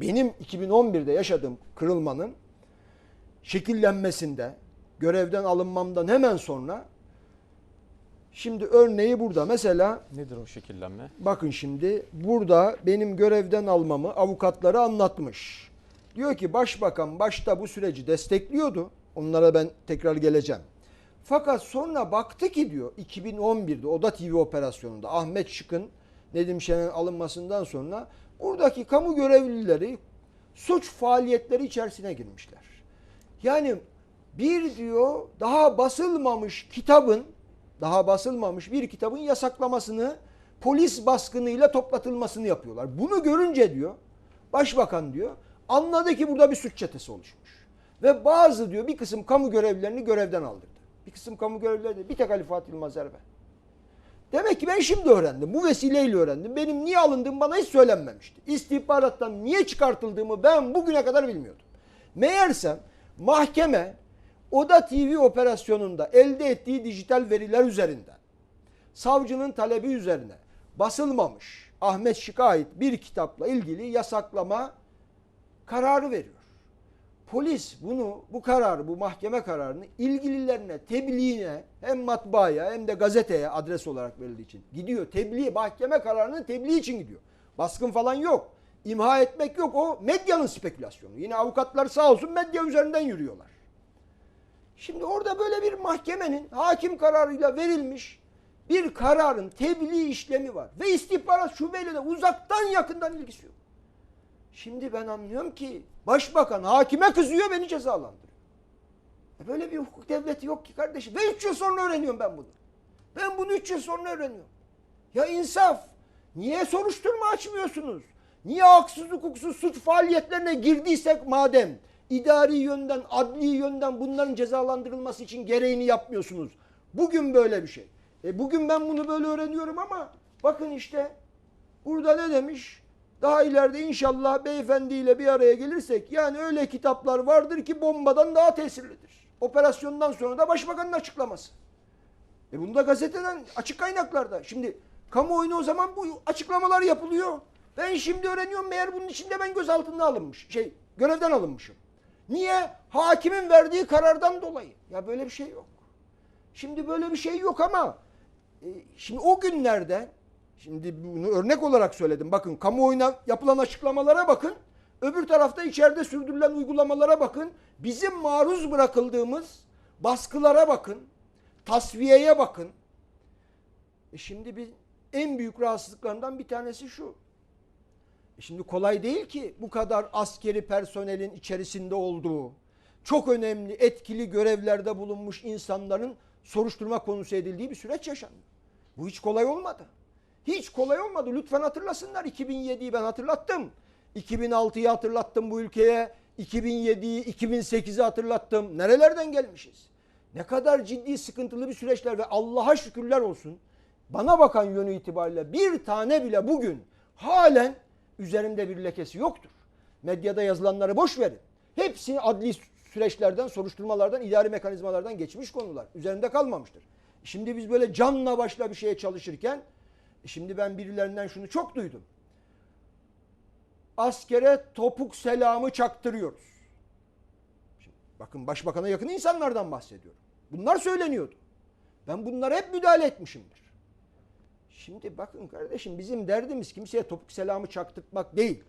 benim 2011'de yaşadığım kırılmanın şekillenmesinde, görevden alınmamdan hemen sonra şimdi örneği burada. Mesela Nedir o şekillenme? bakın şimdi burada benim görevden almamı avukatları anlatmış. Diyor ki başbakan başta bu süreci destekliyordu. Onlara ben tekrar geleceğim. Fakat sonra baktı ki diyor 2011'de Oda TV operasyonunda Ahmet Şık'ın Nedim Şen'in alınmasından sonra buradaki kamu görevlileri suç faaliyetleri içerisine girmişler. Yani bir diyor daha basılmamış kitabın daha basılmamış bir kitabın yasaklamasını polis baskınıyla toplatılmasını yapıyorlar. Bunu görünce diyor başbakan diyor anladı ki burada bir suç çetesi oluşmuş. Ve bazı diyor bir kısım kamu görevlilerini görevden aldırdı. Bir kısım kamu görevlileri de bir tek Ali Fatih Yılmaz Erbe. Demek ki ben şimdi öğrendim. Bu vesileyle öğrendim. Benim niye alındığım bana hiç söylenmemişti. İstihbarattan niye çıkartıldığımı ben bugüne kadar bilmiyordum. Meğersem mahkeme Oda TV operasyonunda elde ettiği dijital veriler üzerinden savcının talebi üzerine basılmamış Ahmet Şık'a ait bir kitapla ilgili yasaklama kararı veriyor. Polis bunu bu kararı bu mahkeme kararını ilgililerine tebliğine hem matbaaya hem de gazeteye adres olarak verildiği için gidiyor. Tebliğ mahkeme kararının tebliği için gidiyor. Baskın falan yok. İmha etmek yok. O medyanın spekülasyonu. Yine avukatlar sağ olsun medya üzerinden yürüyorlar. Şimdi orada böyle bir mahkemenin hakim kararıyla verilmiş bir kararın tebliğ işlemi var. Ve istihbarat şubeyle de uzaktan yakından ilgisi yok. Şimdi ben anlıyorum ki başbakan hakime kızıyor beni cezalandırıyor. E böyle bir hukuk devleti yok ki kardeşim. Ve 3 yıl sonra öğreniyorum ben bunu. Ben bunu 3 yıl sonra öğreniyorum. Ya insaf. Niye soruşturma açmıyorsunuz? Niye haksız hukuksuz suç faaliyetlerine girdiysek madem idari yönden, adli yönden bunların cezalandırılması için gereğini yapmıyorsunuz? Bugün böyle bir şey. E bugün ben bunu böyle öğreniyorum ama bakın işte burada ne demiş? Daha ileride inşallah beyefendiyle bir araya gelirsek yani öyle kitaplar vardır ki bombadan daha tesirlidir. Operasyondan sonra da başbakanın açıklaması. E bunu da gazeteden açık kaynaklarda. Şimdi kamuoyuna o zaman bu açıklamalar yapılıyor. Ben şimdi öğreniyorum meğer bunun içinde ben gözaltına alınmış. Şey görevden alınmışım. Niye? Hakimin verdiği karardan dolayı. Ya böyle bir şey yok. Şimdi böyle bir şey yok ama e, şimdi o günlerde şimdi bunu örnek olarak söyledim. Bakın kamuoyuna yapılan açıklamalara bakın. Öbür tarafta içeride sürdürülen uygulamalara bakın. Bizim maruz bırakıldığımız baskılara bakın. Tasfiyeye bakın. E şimdi bir en büyük rahatsızlıklarından bir tanesi şu. E şimdi kolay değil ki bu kadar askeri personelin içerisinde olduğu, çok önemli, etkili görevlerde bulunmuş insanların soruşturma konusu edildiği bir süreç yaşandı. Bu hiç kolay olmadı. Hiç kolay olmadı. Lütfen hatırlasınlar. 2007'yi ben hatırlattım. 2006'yı hatırlattım bu ülkeye. 2007'yi, 2008'i hatırlattım. Nerelerden gelmişiz? Ne kadar ciddi, sıkıntılı bir süreçler ve Allah'a şükürler olsun. Bana bakan yönü itibariyle bir tane bile bugün halen üzerimde bir lekesi yoktur. Medyada yazılanları boş verin. Hepsi adli süreçlerden, soruşturmalardan, idari mekanizmalardan geçmiş konular. Üzerinde kalmamıştır. Şimdi biz böyle canla başla bir şeye çalışırken şimdi ben birilerinden şunu çok duydum. Askere topuk selamı çaktırıyoruz. Şimdi bakın başbakana yakın insanlardan bahsediyorum. Bunlar söyleniyordu. Ben bunlara hep müdahale etmişimdir. Şimdi bakın kardeşim bizim derdimiz kimseye topuk selamı çaktırtmak değil.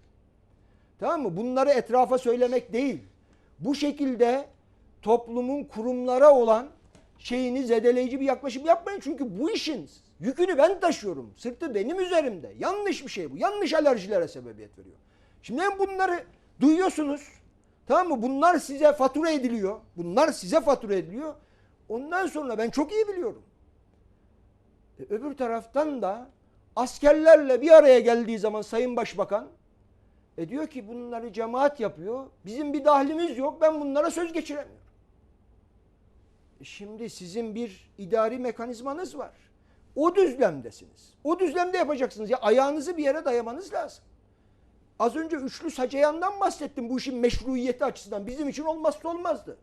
Tamam mı? Bunları etrafa söylemek değil. Bu şekilde toplumun kurumlara olan şeyini zedeleyici bir yaklaşım yapmayın. Çünkü bu işin yükünü ben taşıyorum. Sırtı benim üzerimde. Yanlış bir şey bu. Yanlış alerjilere sebebiyet veriyor. Şimdi hem bunları duyuyorsunuz. Tamam mı? Bunlar size fatura ediliyor. Bunlar size fatura ediliyor. Ondan sonra ben çok iyi biliyorum. E, öbür taraftan da askerlerle bir araya geldiği zaman Sayın Başbakan e diyor ki bunları cemaat yapıyor. Bizim bir dahlimiz yok. Ben bunlara söz geçiremiyorum. E şimdi sizin bir idari mekanizmanız var. O düzlemdesiniz. O düzlemde yapacaksınız. Ya ayağınızı bir yere dayamanız lazım. Az önce üçlü sacayandan bahsettim bu işin meşruiyeti açısından. Bizim için olmazsa olmazdı.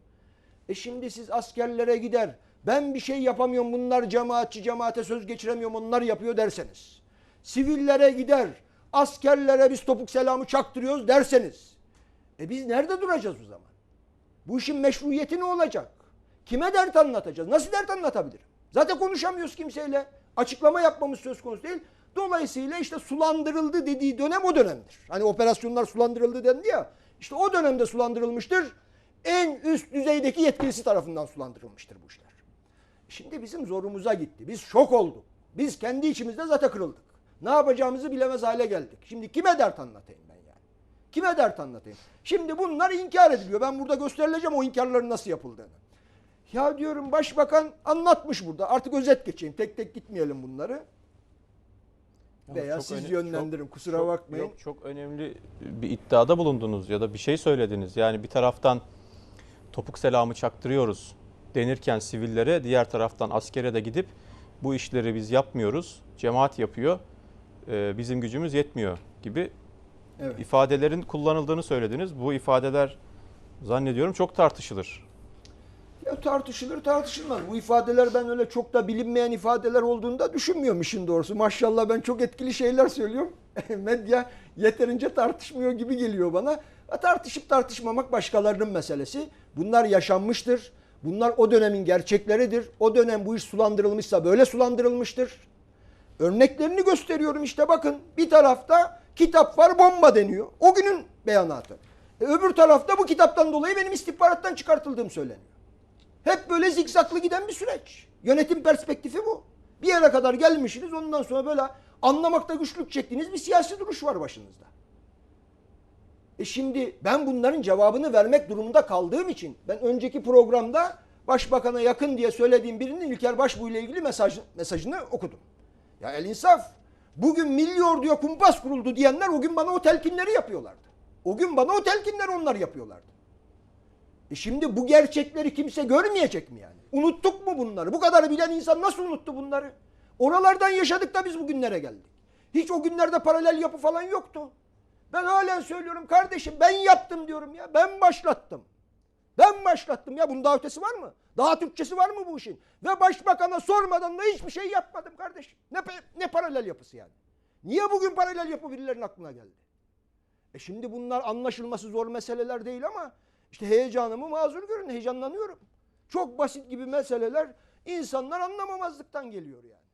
E şimdi siz askerlere gider. Ben bir şey yapamıyorum bunlar cemaatçi cemaate söz geçiremiyorum onlar yapıyor derseniz. Sivillere gider. askerlere biz topuk selamı çaktırıyoruz derseniz. E biz nerede duracağız o zaman? Bu işin meşruiyeti ne olacak? Kime dert anlatacağız? Nasıl dert anlatabilirim? Zaten konuşamıyoruz kimseyle. Açıklama yapmamız söz konusu değil. Dolayısıyla işte sulandırıldı dediği dönem o dönemdir. Hani operasyonlar sulandırıldı dendi ya. İşte o dönemde sulandırılmıştır. En üst düzeydeki yetkilisi tarafından sulandırılmıştır bu işler. Şimdi bizim zorumuza gitti. Biz şok olduk. Biz kendi içimizde zaten kırıldık. Ne yapacağımızı bilemez hale geldik. Şimdi kime dert anlatayım ben yani? Kime dert anlatayım? Şimdi bunlar inkar ediliyor. Ben burada gösterileceğim o inkarların nasıl yapıldığını. Ya diyorum başbakan anlatmış burada. Artık özet geçeyim. Tek tek gitmeyelim bunları. Veya Çok siz öne- yönlendirin. çok- Kusura çok- bakmayın. Yok, çok önemli bir iddiada bulundunuz ya da bir şey söylediniz. Yani bir taraftan topuk selamı çaktırıyoruz denirken sivillere diğer taraftan askere de gidip bu işleri biz yapmıyoruz. Cemaat yapıyor. e, Bizim gücümüz yetmiyor gibi Evet. ifadelerin kullanıldığını söylediniz. Bu ifadeler zannediyorum çok tartışılır. Ya tartışılır tartışılmaz. Bu ifadeler ben öyle çok da bilinmeyen ifadeler olduğunu da düşünmüyorum işin doğrusu. Maşallah ben çok etkili şeyler söylüyorum. Medya yeterince tartışmıyor gibi geliyor bana. Tartışıp tartışmamak başkalarının meselesi. Bunlar yaşanmıştır. Bunlar o dönemin gerçekleridir. O dönem bu iş sulandırılmışsa böyle sulandırılmıştır. Örneklerini gösteriyorum işte bakın. Bir tarafta kitap var bomba deniyor. O günün beyanatı. E, öbür tarafta bu kitaptan dolayı benim istihbarattan çıkartıldığım söyleniyor. Hep böyle zikzaklı giden bir süreç. Yönetim perspektifi bu. Bir yere kadar gelmişsiniz ondan sonra böyle anlamakta güçlük çektiğiniz bir siyasi duruş var başınızda. E şimdi ben bunların cevabını vermek durumunda kaldığım için ben önceki programda başbakana yakın diye söylediğim birinin İlker Başbuğ ile ilgili mesaj, mesajını okudum. Ya el insaf. Bugün milli orduya kumpas kuruldu diyenler o gün bana o telkinleri yapıyorlardı. O gün bana o telkinleri onlar yapıyorlardı. E şimdi bu gerçekleri kimse görmeyecek mi yani? Unuttuk mu bunları? Bu kadar bilen insan nasıl unuttu bunları? Oralardan yaşadık da biz bugünlere geldik. Hiç o günlerde paralel yapı falan yoktu. Ben halen söylüyorum kardeşim ben yaptım diyorum ya. Ben başlattım. Ben başlattım ya. Bunun daha ötesi var mı? Daha Türkçesi var mı bu işin? Ve başbakana sormadan da hiçbir şey yapmadım kardeşim. Ne, ne paralel yapısı yani? Niye bugün paralel yapı birilerinin aklına geldi? E şimdi bunlar anlaşılması zor meseleler değil ama işte heyecanımı mazur görün, heyecanlanıyorum. Çok basit gibi meseleler insanlar anlamamazlıktan geliyor yani.